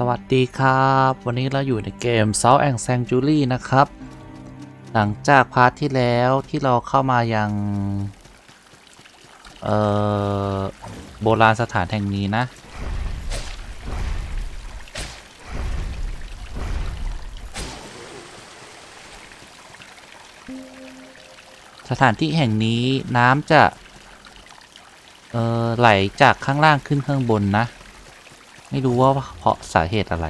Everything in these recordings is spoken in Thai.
สวัสดีครับ วันนี้เราอยู่ในเกม South and Sanctuary นะครับ หลังจากพาร์ทที่แล้วที่เราเข้ามายังเอ่อโบราณสถานแห่งนี้นะ สถานที่แห่งนี้น้ำจะ เอ่อไหลจากข้างล่างขึ้นข้างบนนะ ไม่รู้ว่าเพราะสาเหตุอะไร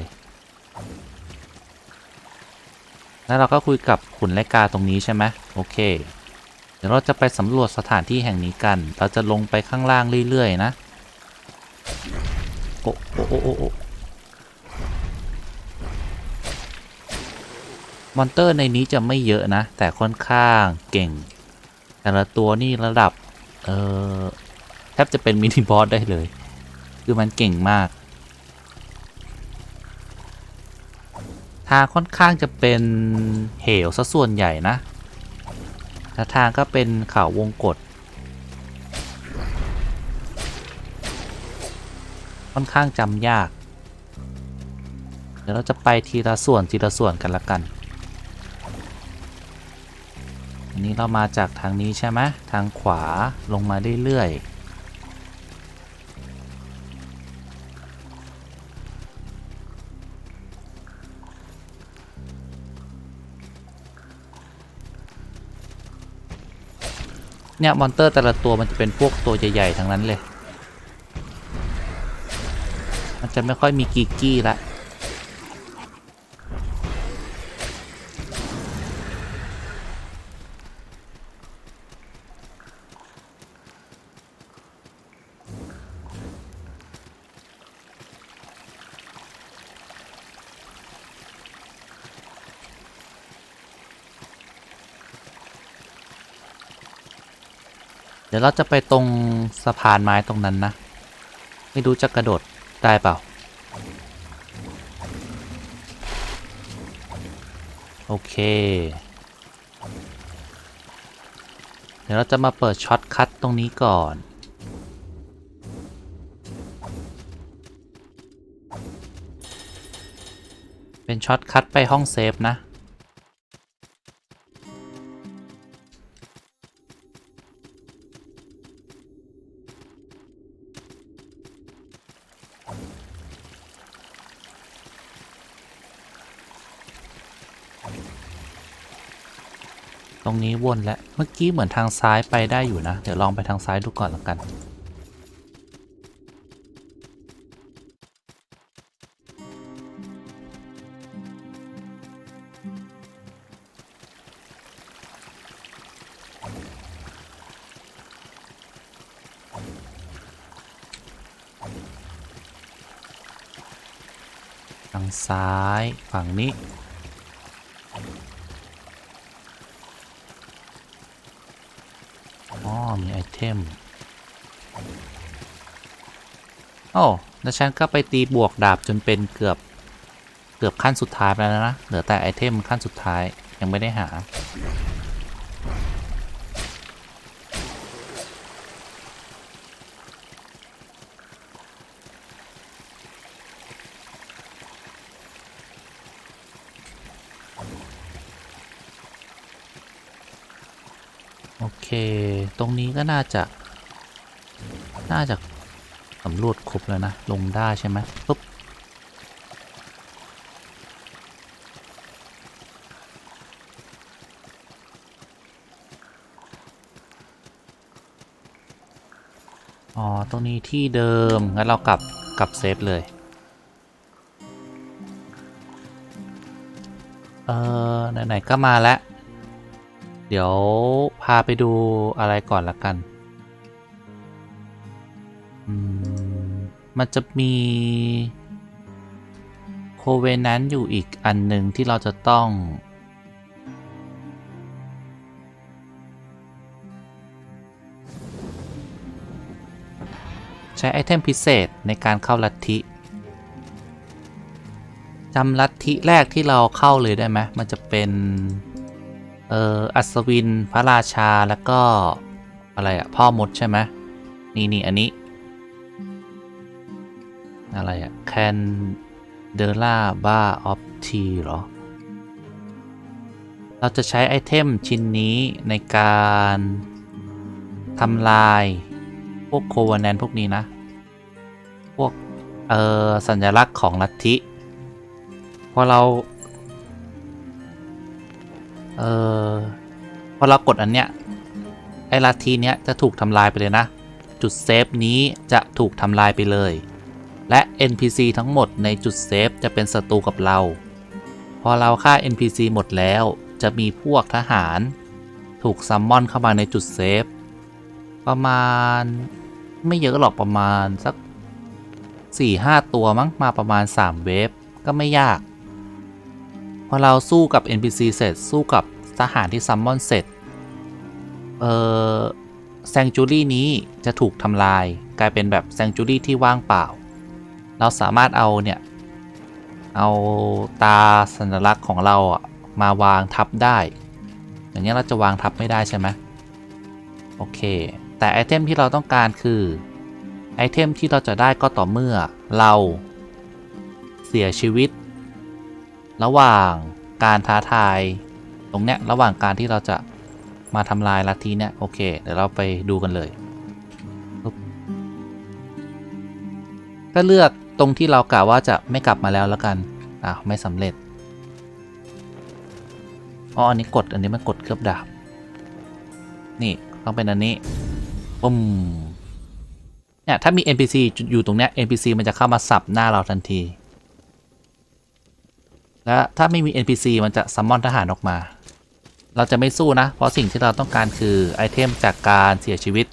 แล้วเราก็คุยกับขุนไลกาตรงนี้ใช่ไหมโอเค เดี๋ยวเราจะไปสำรวจสถานที่แห่งนี้กัน เราจะลงไปข้างล่างเรื่อยๆนะโอ้โอ้โอ้โอ้โอ้มอนเตอร์ในนี้จะไม่เยอะนะ แต่ค่อนข้างเก่ง แต่ละตัวนี่ระดับ เออแทบจะเป็นมินิบอสได้เลย คือมันเก่งมาก ทางค่อนข้างจะเป็นเหวซะส่วนใหญ่นะและทางก็เป็นเขาวงกฏค่อนข้างจำยาก เดี๋ยวเราจะไปทีละส่วนทีละส่วนกันละกัน อันนี้เรามาจากทางนี้ใช่ไหมทางขวาลงมาเรื่อยๆ เนี่ยมอนเตอร์แต่ละตัวมันจะเป็นพวกตัวใหญ่ๆทั้งนั้นเลย มันจะไม่ค่อยมีกิกกี้ละ ดี๋ยวเราจะไปตรงสะพานไม้ตรงนั้นนะ ไม่รู้จะกระโดดได้เปล่า โอเค เดี๋ยวเราจะมาเปิดช็อตคัทตรงนี้ก่อนเป็นช็อตคัทไปห้องเซฟนะ รงนี้วนแล้วเมื่อกี้เหมือนทางซ้ายไปได้อยู่นะ เดี๋ยวลองไปทางซ้ายดูก่อนแล้วกัน ทางซ้ายฝั่งนี้ อ๋อ มีไอเทม โอ้แล้วฉันก็ไปตีบวกดาบจนเป็นเกือบ เกือบขั้นสุดท้ายไปแล้วนะ เหลือแต่ไอเทมขั้นสุดท้ายยังไม่ได้หา โอเค ตรงนี้ก็น่าจะ น่าจะสำรวจครบแล้วนะ ลงได้ใช่ไหมปุ๊บอ๋อ ตรงนี้ที่เดิม งั้นเรากลับ กลับเซฟเลย เออไหน ๆ ก็มาแล้ว เดี๋ยวพาไปดูอะไรก่อนละกันมมันจะมีโคเวนั้นอยู่อีกอันหนึ่งที่เราจะต้อง ใช้ไอเทมพิเศษในการเข้าลัทธิจำลัทธิแรกที่เราเข้าเลยได้ไหมมันจะเป็น เอออัศวินพระราชาแล้วก็อะไรอะพ่อมดใช่ไหมนี่นี่อันนี้ อะไรอะแคนเดล่าบ้าออฟทีเหรอ เราจะใช้ไอเทมชิ้นนี้ในการทำลาย พวกโควแนนพวกนี้นะ พวก เออสัญลักษณ์ของลัทธิพอเรา เออพอเรากดอันเนี้ยไอ้ลัทธิเนี้ยจะถูกทำลายไปเลยนะ จุดเซฟนี้จะถูกทำลายไปเลย และ NPC ทั้งหมดในจุดเซฟจะเป็นศัตรูกับเรา พอเราฆ่า NPC หมดแล้วจะมีพวกทหาร ถูกซัมมอนเข้ามาในจุดเซฟ ประมาณไม่เยอะหรอกประมาณสัก 4-5 ตัวมั้งมาประมาณ 3 เวฟก็ไม่ยาก พอเราสู้กับ NPC เสร็จ สู้กับทหารที่ซัมมอนเสร็จ เอ่อแซงจูรี่นี้จะถูกทำลาย กลายเป็นแบบแซงจูรี่ที่ว่างเปล่า เราสามารถเอาเนี่ย เอาตาสัญลักษณ์ของเราอะมาวางทับได้ อย่างนี้ยเราจะวางทับไม่ได้ใช่ไหมโอเค แต่ไอเทมที่เราต้องการคือไอเทมที่เราจะได้ก็ต่อเมื่อเราเสียชีวิต ระหว่างการท้าทาย ตรงเนี้ยระหว่างการที่เราจะมาทำลายลัทธิเนี่ยโอเค เดี๋ยวเราไปดูกันเลย ก็เลือกตรงที่เรากะว่าจะไม่กลับมาแล้วแล้วกันอ้าวไม่สำเร็จอ๋ออันนี้กดอันนี้มันกดเคลือบดาบ นี่ต้องเป็นอันนี้ปุ่มเนี่ยถ้ามี NPC อยู่ตรงเนี้ย NPC มันจะเข้ามาสับหน้าเราทันที และถ้าไม่มี NPC มันจะซัมมอนทหารออกมา เราจะไม่สู้นะ เพราะสิ่งที่เราต้องการคือไอเทมจากการเสียชีวิต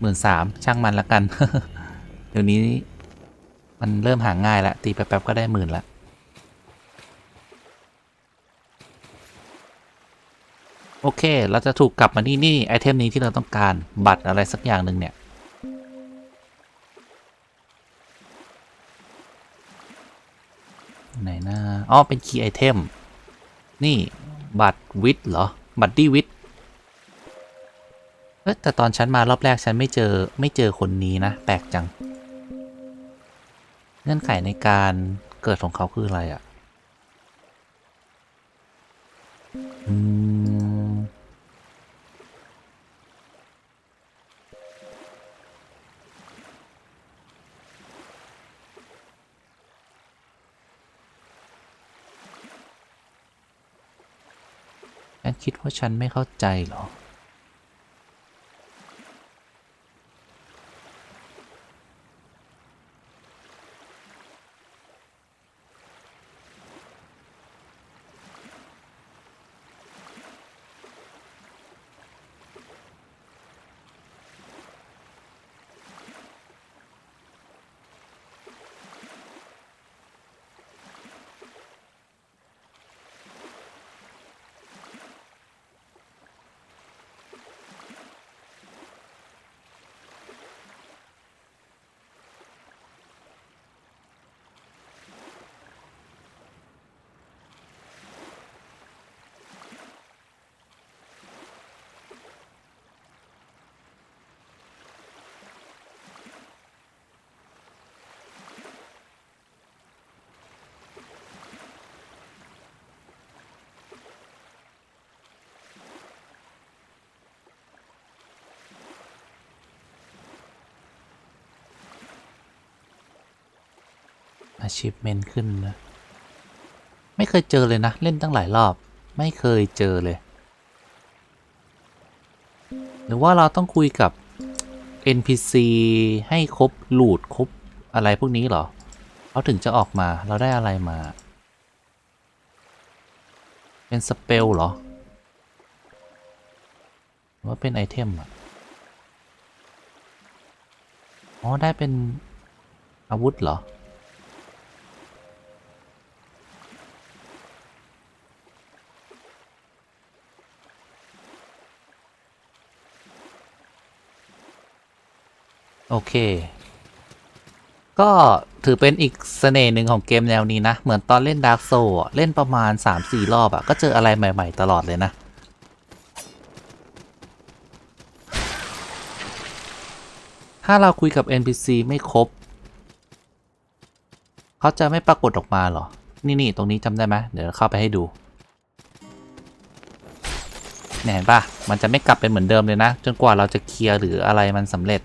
หมื่นสามช่างมันละกัน เดี๋ยวนี้มันเริ่มหาง่ายแล้วตีแป๊บๆก็ได้หมื่นละโอเค เราจะถูกกลับมาที่นี่ไอเทมนี้ที่เราต้องการบัตรอะไรสักอย่างหนึ่งเนี่ย ไหนนะอ๋อเป็นคีย์ไอเทม นี่บัตรวิทย์เหรอ บัตรดีวิทย์เอ๊ะแต่ตอนฉันมารอบแรกฉันไม่เจอไม่เจอคนนี้นะ แปลกจัง เงื่อนไขในการเกิดของเขาคืออะไรอะ่ะ อืม คิดว่าฉันไม่เข้าใจเหรอ achievement ขึ้นนะไม่เคยเจอเลยนะ เล่นตั้งหลายรอบ ไม่เคยเจอเลย หรือว่าเราต้องคุยกับ NPC ให้ครบหลูดครบอะไรพวกนี้เหรอเขาถึงจะออกมาเราได้อะไรมา เป็นสเปลเหรอหรือว่าเป็นไอเทมอะอ๋อ ได้เป็นอาวุธเหรอ โอเค ก็ถือเป็นอีกเสน่ห์หนึ่งของเกมแนวนี้นะ เหมือนตอนเล่น Dark Souls อะเล่นประมาณ 3-4 รอบอะก็เจออะไรใหม่ ๆ ตลอดเลยนะ ถ้าเราคุยกับ NPC ไม่ครบ เขาจะไม่ปรากฏออกมาหรอ นี่นี่ตรงนี้จำได้ไหมเดี๋ยวเข้าไปให้ดูนี่เห็นปะมันจะไม่กลับเป็นเหมือนเดิมเลยนะ จนกว่าเราจะเคลียร์หรืออะไรมันสำเร็จ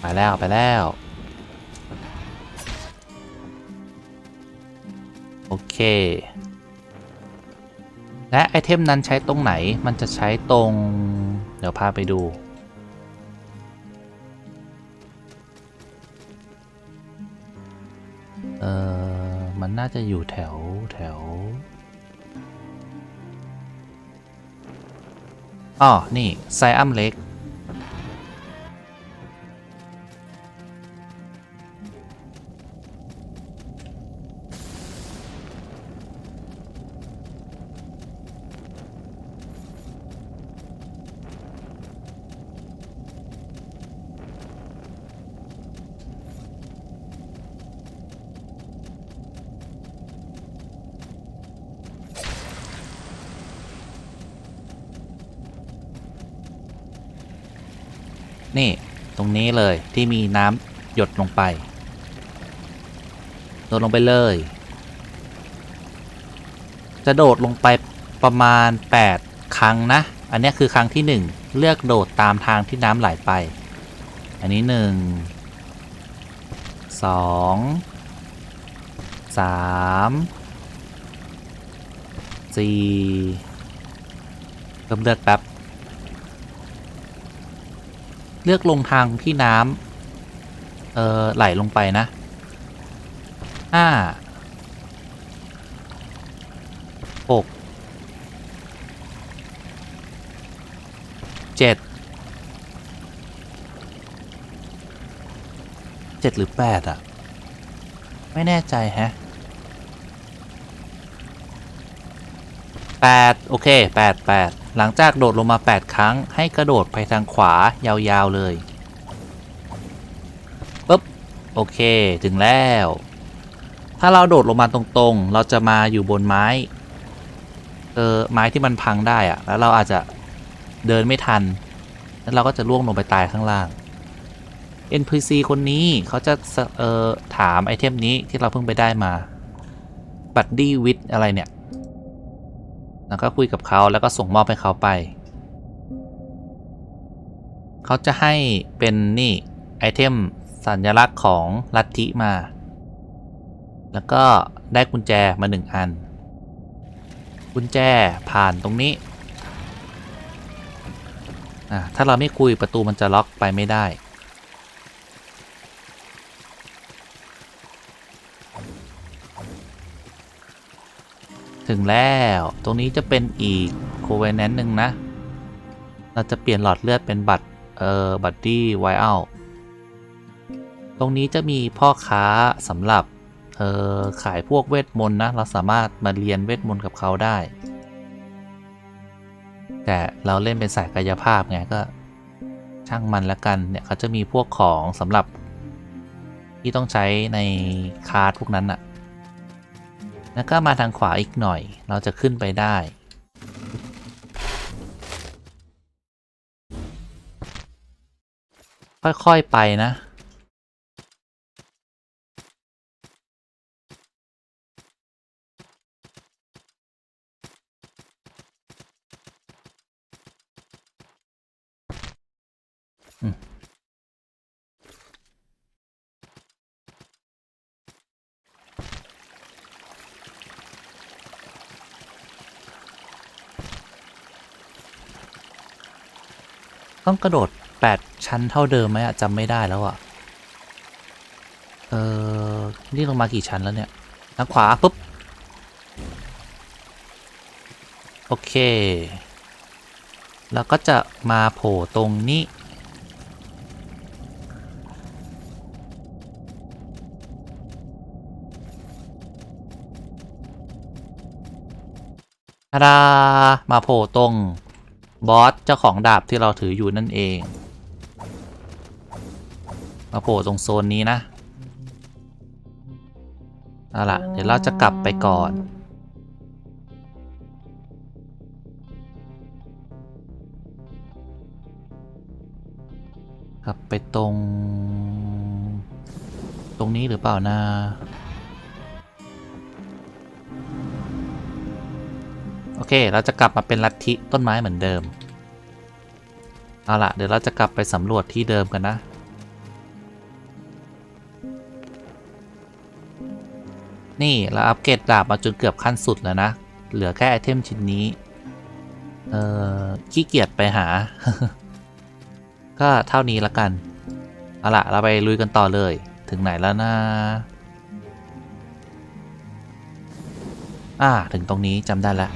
ไปแล้วไปแล้ว โอเค และไอเทมนั้นใช้ตรงไหนมันจะใช้ตรง เดี๋ยวพาไปดู เออมันน่าจะอยู่แถวแถวอ๋อนี่ไซอัมเล็ก ที่มีน้ำหยดลงไปโดดลงไปเลย จะโดดลงไปประมาณ 8 ครั้งนะ อันนี้คือครั้งที่ 1 เลือกโดดตามทางที่น้ำไหลไป อันนี้ 1 2 3 4เริ่มเลือกแป๊บ เลือกลงทางที่น้ำ อ่อไหลลงไปนะห้าหกเจ็ดเจ็ดหรือแปดอะไม่แน่ใจแฮะแปดโอเคแปดแปดหลังจากโดดลงมา 8 ครั้ง ให้กระโดดไปทางขวายาวๆเลย โอเคถึงแล้ว ถ้าเราโดดลงมาตรงๆ เราจะมาอยู่บนไม้ เออไม้ที่มันพังได้อะแล้วเราอาจจะเดินไม่ทัน แล้วเราก็จะล่วงลงไปตายข้างล่าง NPC คนนี้เขาจะเออถามไอเทมนี้ที่เราเพิ่งไปได้มาบัดดี้วิดอะไรเนี่ย แล้วก็คุยกับเขาแล้วก็ส่งมอบให้เขาไป เขาจะให้เป็นนี่ไอเทม สัญลักษณ์ของลัทธิมา แล้วก็ได้กุญแจมาหนึ่งอัน กุญแจผ่านตรงนี้อะถ้าเราไม่คุยประตูมันจะล็อกไปไม่ได้ ถึงแล้วตรงนี้จะเป็นอีกโคเวนแนนหนึ่งนะ เราจะเปลี่ยนหลอดเลือดเป็นบัตร เอ่อ บัตตี้ไวเอา ตรงนี้จะมีพ่อค้าสำหรับเออขายพวกเวทมนต์นะ เราสามารถมาเรียนเวทมนต์กับเขาได้ แต่เราเล่นเป็นสายกายภาพไงก็ช่างมันละกันเนี่ยเขาจะมีพวกของสำหรับ ที่ต้องใช้ในคาร์ดพวกนั้นอะแล้วก็มาทางขวาอีกหน่อย เราจะขึ้นไปได้ค่อย ๆ ไปนะ ต้องกระโดด 8 ชั้นเท่าเดิมไหมอะจำไม่ได้แล้วอะเออ นี่ลงมากี่ชั้นแล้วเนี่ยทางขวาปุ๊บ โอเค แล้วก็จะมาโผล่ตรงนี้ ดา มาโผล่ตรง บอสเจ้าของดาบที่เราถืออยู่นั่นเอง มาโผล่ตรงโซนนี้นะ เอาล่ะ เดี๋ยวเราจะกลับไปก่อน กลับไปตรง ตรงนี้หรือเปล่านะ โอเค เราจะกลับมาเป็นลัทธิต้นไม้เหมือนเดิม เอาละเดี๋ยวเราจะกลับไปสำรวจที่เดิมกันนะ นี่เราอัปเกรดดาบมาจนเกือบขั้นสุดแล้วนะ เหลือแค่ไอเทมชิ้นนี้ เอ่อ ขี้เกียจไปหา ก็เท่านี้ละกัน เอาละเราไปลุยกันต่อเลย ถึงไหนแล้วนะอ่า ถึงตรงนี้จำได้แล้ว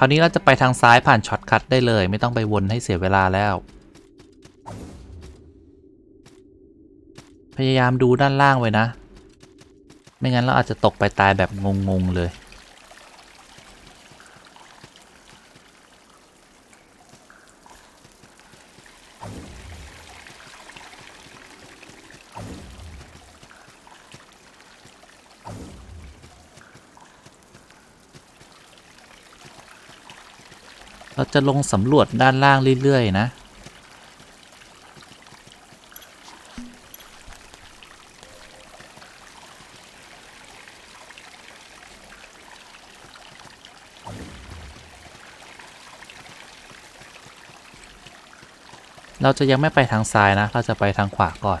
คราวนี้เราจะไปทางซ้ายผ่านช็อตคัทได้เลย ไม่ต้องไปวนให้เสียเวลาแล้ว พยายามดูด้านล่างไว้นะ ไม่งั้นเราอาจจะตกไปตายแบบงงๆเลย เราจะลงสำรวจด้านล่างเรื่อย ๆ นะ เราจะยังไม่ไปทางซ้ายนะ เราจะไปทางขวาก่อน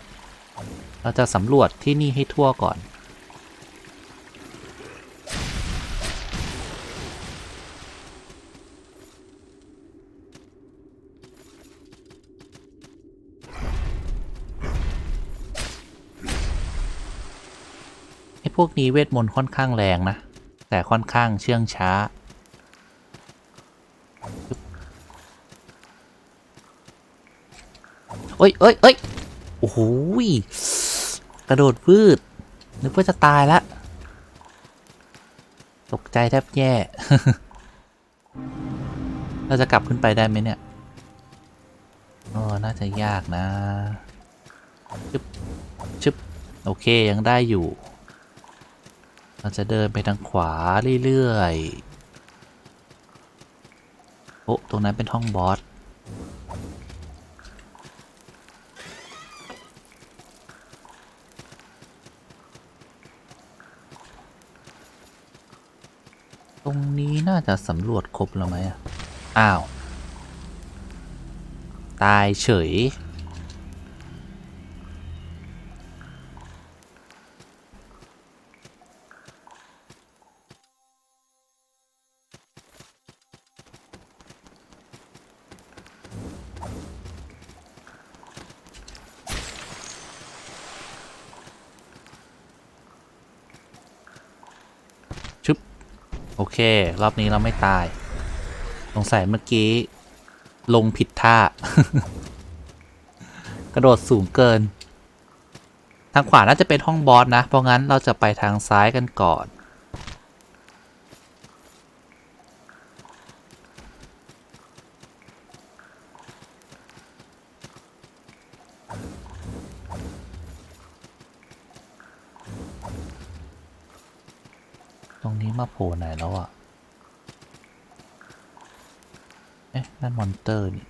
เราจะสำรวจที่นี่ให้ทั่วก่อน วกนี้เวทมนต์ค่อนข้างแรงนะ แต่ค่อนข้างเชื่องช้า เอ้ยเอ้ยเอ้ยโอ้โหยกระโดดพืด นึกว่าจะตายแล้วตกใจแทบแย่ เราจะกลับขึ้นไปได้ไหมเนี่ยอ๋อน่าจะยากนะ ชึบ ชึบ โอเค ยังได้อยู่ เราจะเดินไปทางขวาเรื่อยๆ โอ้ ตรงนั้นเป็นห้องบอส ตรงนี้น่าจะสำรวจครบแล้วไหมอะอ้าว ตายเฉย โอเค รอบนี้เราไม่ตาย สงสัยเมื่อกี้ ลงผิดท่า กระโดดสูงเกิน ทางขวาน่าจะเป็นห้องบอสนะ เพราะงั้นเราจะไปทางซ้ายกันก่อน ตรงนี้มาโผล่ไหนแล้วอะ เอ๊ะ นั่นมอนเตอร์นี่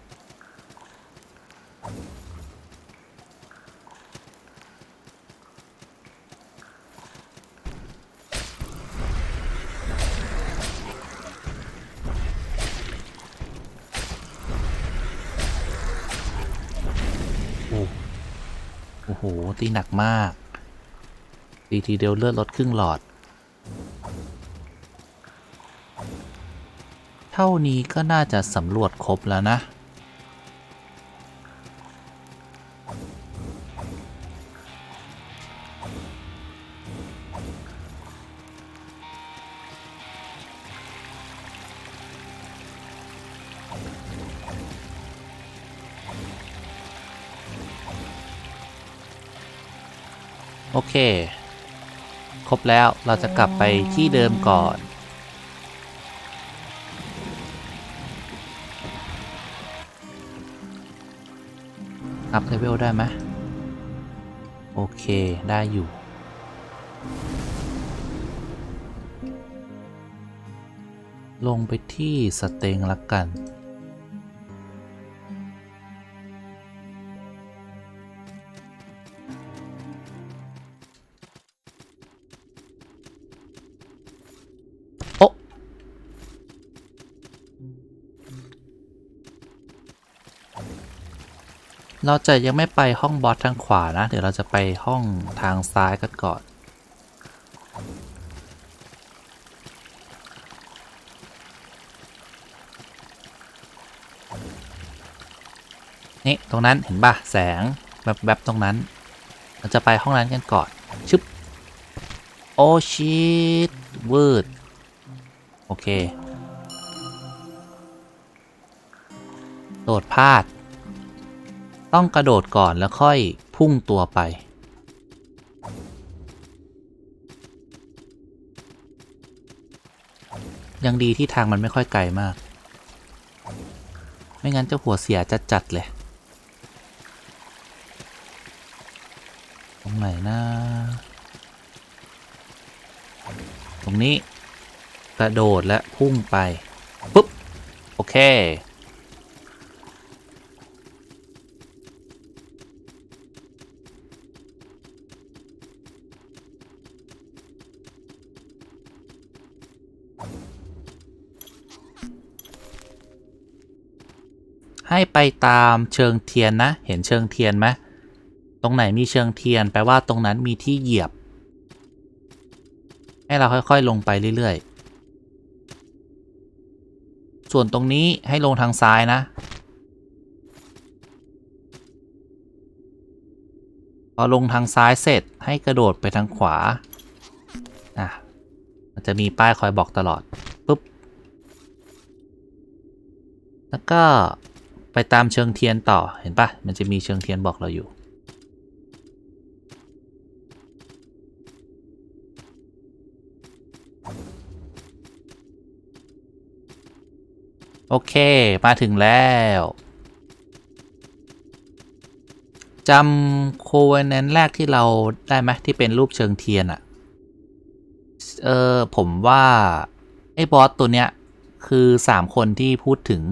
โอ้ โห ตีหนักมาก ตีทีเดียวเลือดลดครึ่งหลอด เท่านี้ก็น่าจะสำรวจครบแล้วนะ อเค ครบแล้วเราจะกลับไปที่เดิมก่อนอัพเลเวลได้ไหมโอเค ได้อยู่ ลงไปที่สเตงละกัน เราจะยังไม่ไปห้องบอสทางขวานะ เดี๋ยวเราจะไปห้องทางซ้ายกันก่อนนี่ตรงนั้นเห็นป่ะแสงแบบแบบตรงนั้น เราจะไปห้องนั้นกันก่อนชึบโอชิตวืดโอเค โดดพลาด ต้องกระโดดก่อนแล้วค่อยพุ่งตัวไป ยังดีที่ทางมันไม่ค่อยไกลมาก ไม่งั้นจะหัวเสียจะจัดเลย ตรงไหนนะตรงนี้ กระโดดและพุ่งไป ปุ๊บ โอเค ให้ไปตามเชิงเทียนนะ เห็นเชิงเทียนไหมตรงไหนมีเชิงเทียนแปลว่าตรงนั้นมีที่เหยียบ ให้เราค่อยๆลงไปเรื่อยๆ ส่วนตรงนี้ให้ลงทางซ้ายนะ พอลงทางซ้ายเสร็จให้กระโดดไปทางขวา อะ มันจะมีป้ายคอยบอกตลอด ปุ๊บ แล้วก็ ไปตามเชิงเทียนต่อเห็นปะมันจะมีเชิงเทียนบอกเราอยู่ โอเค มาถึงแล้วจำโคเวนแนนแรกที่เราได้ไหมที่เป็นรูปเชิงเทียนอะเออผมว่า ไอ้บอสตัวเนี้ย คือสามคนที่พูดถึง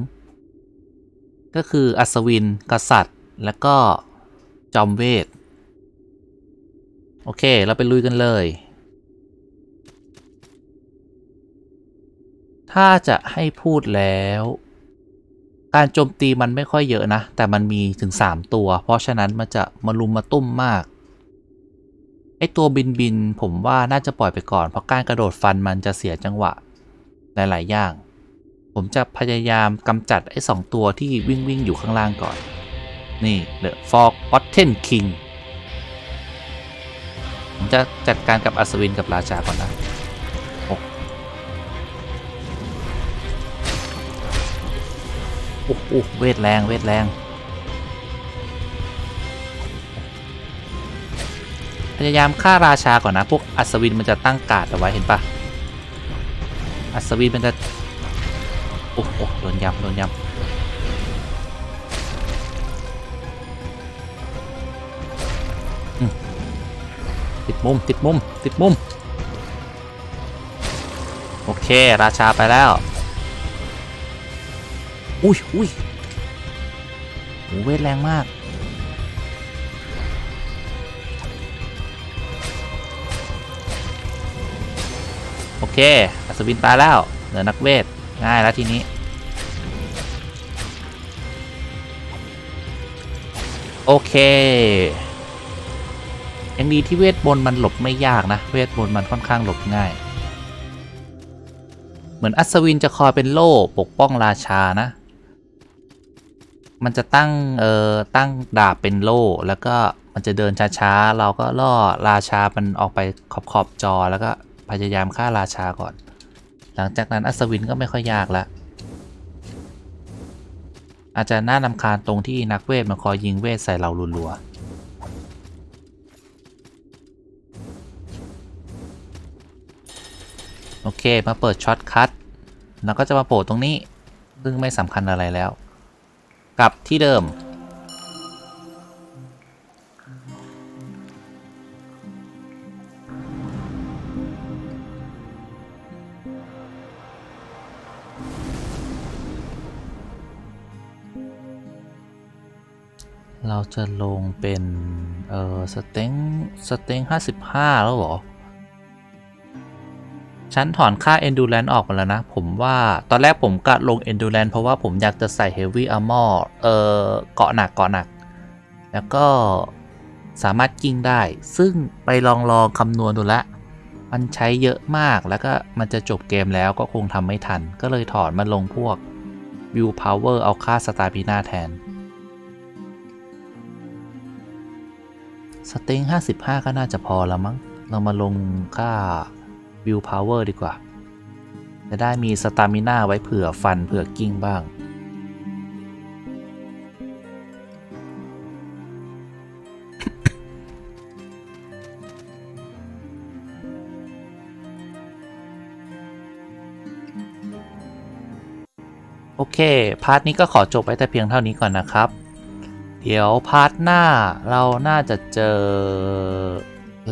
ก็คืออัศวิน กษัตริย์ แล้วก็จอมเวท โอเค เราไปลุยกันเลย ถ้าจะให้พูดแล้ว การโจมตีมันไม่ค่อยเยอะนะ แต่มันมีถึง 3 ตัว เพราะฉะนั้นมันจะมาลุมมาตุ้มมาก ไอตัวบินบินผมว่าน่าจะปล่อยไปก่อน เพราะการกระโดดฟันมันจะเสียจังหวะ หลาย ๆ อย่าง ผมจะพยายามกำจัดไอ้สองตัวที่วิ่งวิ่งอยู่ข้างล่างก่อน นี่ The Fog o t t e n King ผมจะจัดการกับอัศวินกับราชาก่อนนะโอ้โหเวทแรง เวทแรง พยายามฆ่าราชาก่อนนะ พวกอัศวินมันจะตั้งกาดเอาไว้เห็นปะอัศวินมันจะ โอ้โหโดนยำโดนยำติดมุมติดมุมติดมุม โอเค ราชาไปแล้ว อุ้ยอุ้ยโหเวทแรงมาก โอเค อัศวินตายแล้ว เหลือนักเวท ง่ายแล้วทีนี้ โอเคยังดีที่เวทมนมันหลบไม่ยากนะ เวทมนมันค่อนข้างหลบง่าย เหมือนอัศวินจะคอยเป็นโล่ปกป้องราชานะ มันจะตั้ง เอ่อ ตั้งดาบเป็นโล่แล้วก็มันจะเดินช้าๆ เราก็ล่อราชา มันออกไปขอบขอบจอแล้วก็พยายามฆ่าราชาก่อน หลังจากนั้นอัศวินก็ไม่ค่อยยากละอาจจะน่านำคาญตรงที่นักเวทมันคอยยิงเวทใส่เรารัวๆโอเค มาเปิดช็อตคัทแล้วก็จะมาโผล่ตรงนี้ ซึ่งไม่สำคัญอะไรแล้ว กลับที่เดิม จะลงเป็น เออสเต็งสเต็งห้าสิบห้าแล้วหรอ ฉันถอนค่า endurance ออกมาแล้วนะ ผมว่าตอนแรกผมกะลง endurance เพราะว่าผมอยากจะใส่ heavy armor เออเกาะหนักเกาะหนัก แล้วก็สามารถกิ้งได้ ซึ่งไปลองลองคำนวณดูละมันใช้เยอะมากแล้วก็มันจะจบเกมแล้วก็คงทำไม่ทัน ก็เลยถอนมาลงพวก View Power เอาค่าสตาร์ i ีนาแทน เต็ง55 ก็น่าจะพอแล้วมั้ง เรามาลงค่า View Power ดีกว่า จะได้มีสตามิน่าไว้เผื่อฟันเผื่อกิ้งบ้าง โอเค พาร์ทนี้ก็ขอจบไว้แต่เพียงเท่านี้ก่อนนะครับ เดี๋ยวพาร์ทหน้าเราน่าจะเจอ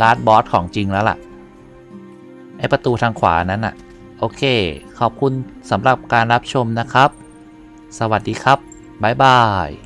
ลาดบอสของจริงแล้วล่ะ ไอประตูทางขวานั้นอะโอเค ขอบคุณสำหรับการรับชมนะครับ สวัสดีครับ บ๊ายบาย